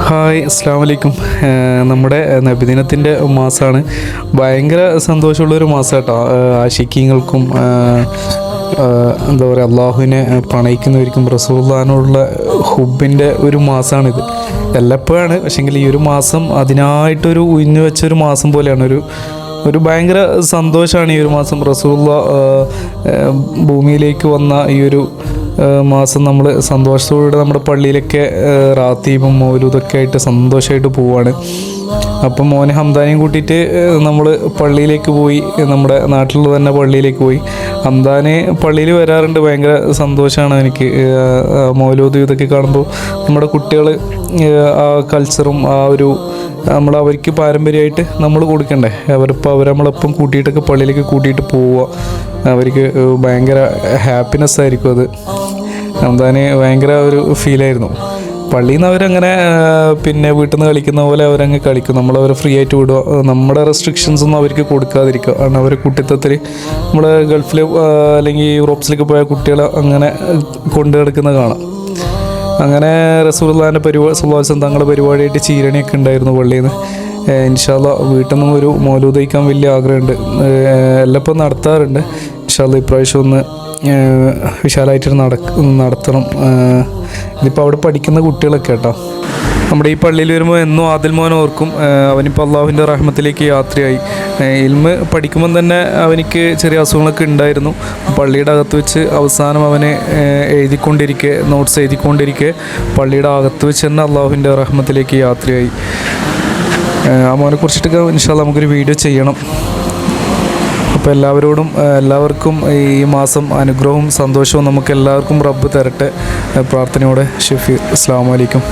Hi അസ്സാം വലൈക്കും നമ്മുടെ നബിദിനത്തിന്റെ മാസമാണ് ഭയങ്കര സന്തോഷമുള്ളൊരു മാസം കേട്ടോ ആശിക്കങ്ങൾക്കും എന്താ പറയുക അള്ളാഹുവിനെ പണയിക്കുന്നവർക്കും റസൂള്ളാനുള്ള ഹുബിന്റെ ഒരു മാസമാണിത് എല്ലപ്പോഴാണ് പക്ഷെങ്കിൽ ഈ ഒരു മാസം അതിനായിട്ടൊരു ഉയിഞ്ഞു വെച്ചൊരു മാസം പോലെയാണ്. ഒരു ഒരു ഭയങ്കര സന്തോഷമാണ് ഈ ഒരു മാസം. റസൂള്ള ഭൂമിയിലേക്ക് വന്ന ഈ ഒരു മാസം നമ്മൾ സന്തോഷത്തോടെ നമ്മുടെ പള്ളിയിലൊക്കെ ഏഹ് റാത്തീബും മൗലൂദൊക്കെ ആയിട്ട് സന്തോഷമായിട്ട് പോവാണ്. അപ്പം മോനെ ഹംദാനെയും കൂട്ടിയിട്ട് നമ്മൾ പള്ളിയിലേക്ക് പോയി നമ്മുടെ നാട്ടിലുള്ള തന്നെ പള്ളിയിലേക്ക് പോയി. ഹംദാനെ പള്ളിയിൽ വരാറുണ്ട് ഭയങ്കര സന്തോഷമാണ് എനിക്ക്. മൗലൂദ് ഇതൊക്കെ കാണുമ്പോൾ നമ്മുടെ കുട്ടികൾ ആ കൾച്ചറും ആ ഒരു നമ്മൾ അവർക്ക് പാരമ്പര്യമായിട്ട് നമ്മൾ കൊടുക്കണ്ടേ? അവരിപ്പോൾ അവർ നമ്മളെപ്പം കൂട്ടിയിട്ടൊക്കെ പള്ളിയിലേക്ക് കൂട്ടിയിട്ട് പോവുക. അവർക്ക് ഭയങ്കര ഹാപ്പിനെസ് ആയിരിക്കും അത്. റംദാന് ഭയങ്കര ഒരു ഫീലായിരുന്നു പള്ളിയിൽ നിന്ന് അവരങ്ങനെ പിന്നെ വീട്ടിൽ നിന്ന് കളിക്കുന്ന പോലെ അവരങ്ങ് കളിക്കും. നമ്മൾ അവരെ ഫ്രീ ആയിട്ട് വിടുക. നമ്മുടെ റെസ്ട്രിക്ഷൻസ് ഒന്നും അവർക്ക് കൊടുക്കാതിരിക്കുക. കാരണം അവർ കുട്ടിത്തത്തിൽ നമ്മുടെ ഗൾഫിൽ അല്ലെങ്കിൽ യൂറോപ്സിലേക്ക് പോയ കുട്ടികളെ അങ്ങനെ കൊണ്ടു കിടക്കുന്നത് കാണാം. അങ്ങനെ റസൂർലാന്റെ പരിപാടി സുല്ലാസം തങ്ങളുടെ പരിപാടിയായിട്ട് ചീരണിയൊക്കെ ഉണ്ടായിരുന്നു പള്ളിയിൽ നിന്ന് ഇൻഷാല്ല വീട്ടിൽ നിന്നും ഒരു മൗലൂദ് കഴിക്കാൻ വലിയ ആഗ്രഹമുണ്ട്. എല്ലപ്പം നടത്താറുണ്ട്. ഇൻഷാല്ല ഇപ്രാവശ്യം ഒന്ന് വിശാലമായിട്ട് നടക്ക നടത്തണം. ഇതിപ്പോൾ അവിടെ പഠിക്കുന്ന കുട്ടികളൊക്കെ കേട്ടോ. നമ്മുടെ ഈ പള്ളിയിൽ വരുമ്പോൾ എന്നും ആദിൽ മോൻ ഓർക്കും. അവനിപ്പോൾ അള്ളാഹുവിന്റെ റഹ്മത്തിലേക്ക് യാത്രയായി. ഇൽമ് പഠിക്കുമ്പം തന്നെ അവനിക്ക് ചെറിയ അസുഖങ്ങളൊക്കെ ഉണ്ടായിരുന്നു. പള്ളിയുടെ അകത്ത് വെച്ച് അവസാനം അവനെ എഴുതിക്കൊണ്ടിരിക്കെ നോട്ട്സ് എഴുതിക്കൊണ്ടിരിക്കെ പള്ളിയുടെ അകത്ത് വെച്ച് തന്നെ അള്ളാഹുവിന്റെ റഹ്മത്തിലേക്ക് യാത്രയായി. ആ മോനെ കുറിച്ചിട്ടൊക്കെ ഇൻഷാല്ല നമുക്കൊരു വീഡിയോ ചെയ്യണം. അപ്പോൾ എല്ലാവരോടും എല്ലാവർക്കും ഈ മാസം അനുഗ്രഹവും സന്തോഷവും നമുക്ക് എല്ലാവർക്കും റബ്ബ് തരട്ടെ. പ്രാർത്ഥനയോടെ ഷെഫി അസ്സാം വലൈക്കും